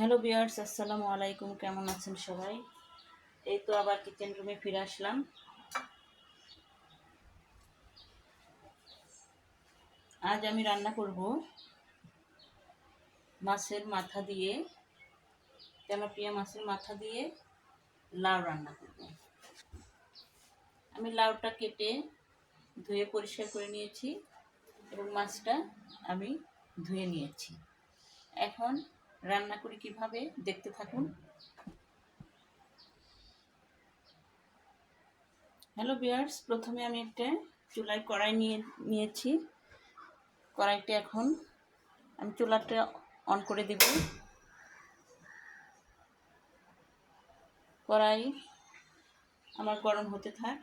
Hello বিয়ার্স আসসালামু আলাইকুম। কেমন আছেন সবাই? এই তো আবার কিচেন রুমে ফিরে আসলাম। আজ আমি রান্না করব মাছের মাথা দিয়ে, তেলাপিয়া মাছের মাথা দিয়ে লাউ রান্না করব। আমি লাউটা কেটে ধুয়ে পরিষ্কার করে নিয়েছি এবং মাছটা আমি ধুয়ে নিয়েছি। এখন রান্না করি কীভাবে, দেখতে থাকুন। হ্যালো বিয়ার্স প্রথমে আমি একটা চুলায় কড়াই নিয়ে, নিয়েছি। কড়াইটা এখন আমি চুলাটা অন করে দেব। কড়াই আমার গরম হতে থাক।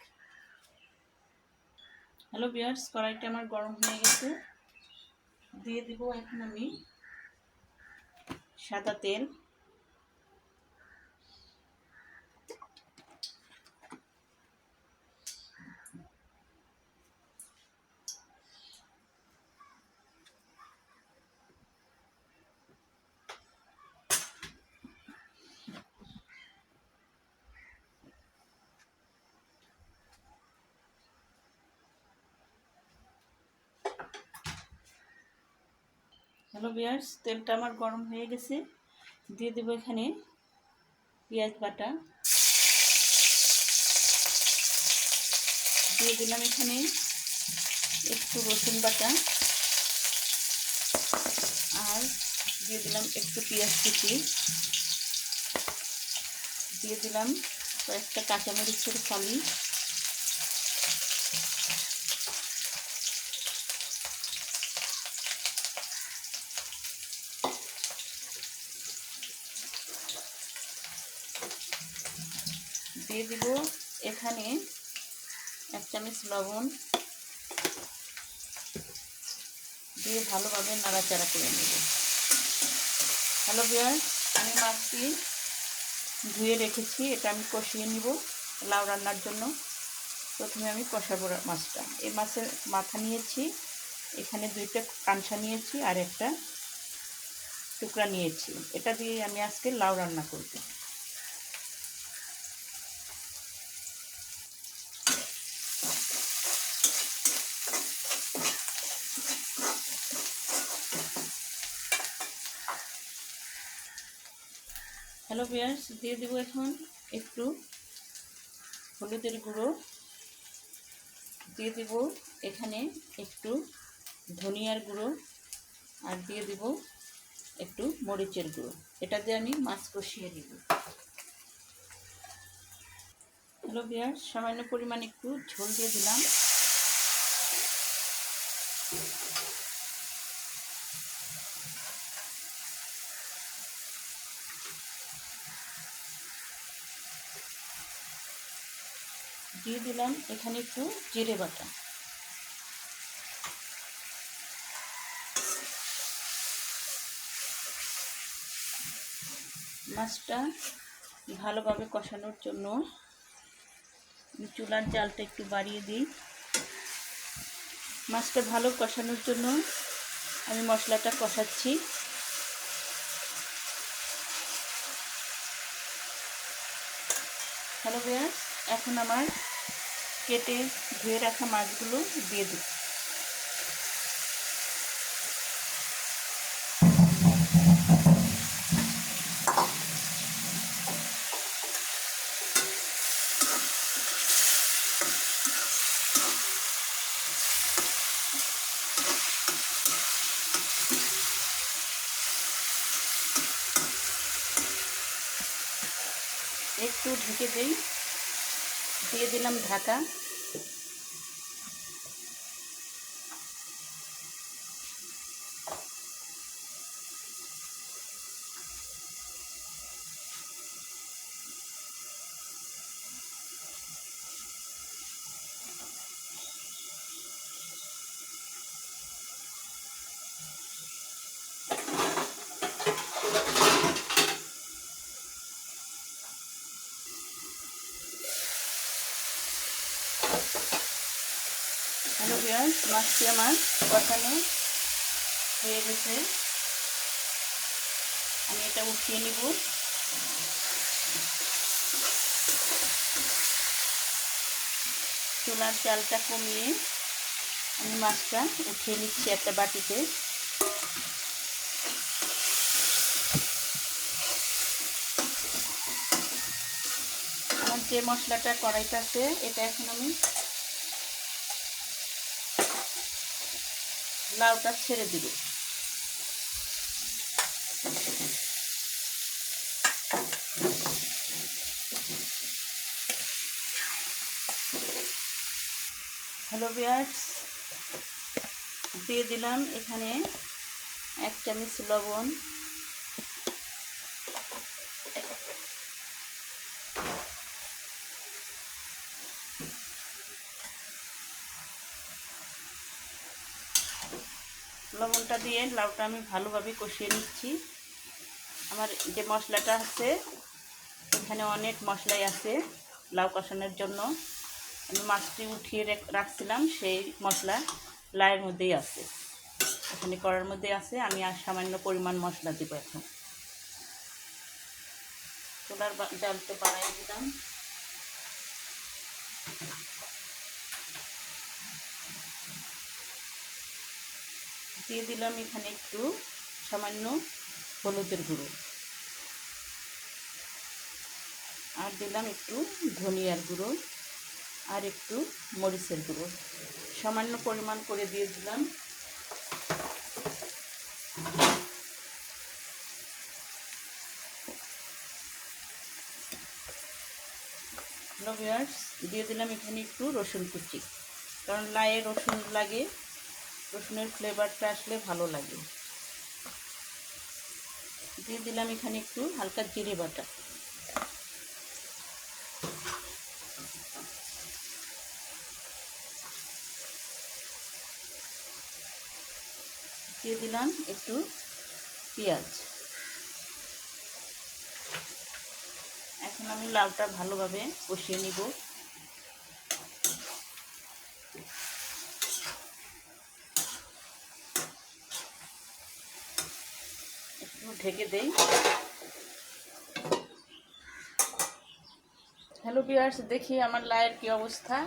হ্যালো বিয়ার্স কড়াইটা আমার গরম হয়ে গেছে। দিয়ে দিব এখন আমি সাদা তেল হ্যালো বিয়ার্স তেলটা আমার গরম হয়ে গেছে। দিয়ে দেবো এখানে পেঁয়াজ বাটা। দিয়ে দিলাম এখানে একটু রসুন বাটা। আর দিয়ে দিলাম একটু পেঁয়াজ কুচি। দিয়ে দিলাম কয়েকটা কাঁচামরিচের ফালি। দিয়ে দিব এখানে এক চামচ লবণ। দিয়ে ভালোভাবে নাড়াচাড়া করে নেব। হ্যালো বিয়ার আমি মাছটি ধুয়ে রেখেছি, এটা আমি কষিয়ে নিব লাউ রান্নার জন্য। প্রথমে আমি কষাবো মাছটা। এই মাছের মাথা নিয়েছি, এখানে দুইটা কাঁসা নিয়েছি আর একটা টুকরা নিয়েছি। এটা দিয়ে আমি আজকে লাউ রান্না করব। হ্যালো বিয়ার্স দিয়ে দেবো এখন একটু হলুদের গুঁড়ো। দিয়ে দেব এখানে একটু ধনিয়ার গুঁড়ো আর দিয়ে দেব একটু মরিচের গুঁড়ো। এটা দিয়ে আমি মাছ কষিয়ে দিব। হ্যালো বিয়ার্স সামান্য পরিমাণ একটু ঝোল দিয়ে দিলাম। দিয়ে দিলাম এখানে একটু জিরে বাটা। মাছটা ভালোভাবে কষানোর জন্য চুলার জালটা একটু বাড়িয়ে দিই। মাছটা ভালো কষানোর জন্য আমি মশলাটা কষাচ্ছি। হ্যালো বিয়ার এখন আমার কেটে ধুয়ে রাখা মাছগুলো দিয়ে দিই একটু ঢেকে দিই। দিয়ে দিলাম ঢাকা। বিয়ার মাছটি আমার কষানো হয়ে গেছে আমি এটা উঠিয়ে নিব চুলার চালটা কমিয়ে আমি মাছটা উঠিয়ে নিচ্ছি একটা বাটিতে। আমার যে মশলাটা কড়াইতে আছে, এটা এখন আমি লাউটা ছেড়ে দিব। হ্যালো বিয়ার্স দিয়ে দিলাম এখানে এক চামচ লবণ। লবণটা দিয়ে লাউটা আমি ভালোভাবে কষিয়ে নিচ্ছি। আমার যে মশলাটা আছে, এখানে অনেক মশলাই আছে লাউ কষানোর জন্য। আমি মাছটি উঠিয়ে রাখছিলাম, সেই মশলা লাউয়ের মধ্যেই আছে। এখানে কড়ার মধ্যে আছে, আমি আর সামান্য পরিমাণ মশলা দিব এখন। চুলার জালতে বাড়াই দিলাম। দিয়ে দিলাম এখানে একটু সামান্য হলুদের গুঁড়ো। আর দিলাম একটু ধনিয়ার গুঁড়ো আর একটু মরিচের গুঁড়ো। সামান্য পরিমাণ করে দিয়ে দিলাম। দিয়ে দিলাম এখানে একটু রসুন কুচি। কারণ লায়ে রসুন লাগে রসুনের ফ্লেভারটা আসলে ভালো লাগে। দিয়ে দিলাম এখানে একটু হালকা জিরে বাটা। দিয়ে দিলাম একটু পেঁয়াজ। এখন আমি লাউটা ভালোভাবে কষিয়ে নিব। একটু ঢেকে দেই। হ্যালো বিয়ার্স দেখি আমার লায়ের কি অবস্থা।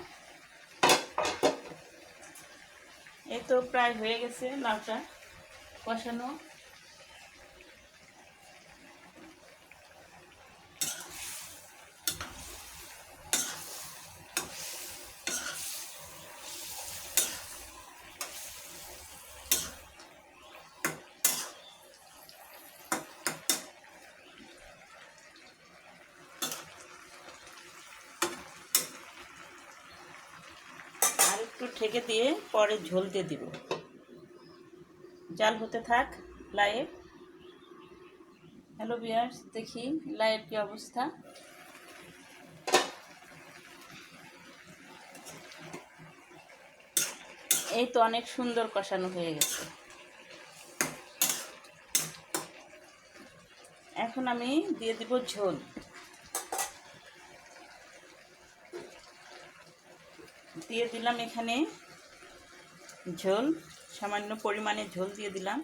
এই তো প্রায় হয়ে গেছে লাউটা কষানো। ঠেকে দিয়ে পরে ঝোল দিয়ে দিব। জাল হতে থাক লাইয়ের হ্যালো বিয়ার্স দেখি লাইয়ের কি অবস্থা। এই তো অনেক সুন্দর কষানো হয়ে গেছে। এখন আমি দিয়ে দিব ঝোল। দিয়ে দিলাম এখানে ঝোল সামান্য পরিমাণে ঝোল দিয়ে দিলাম।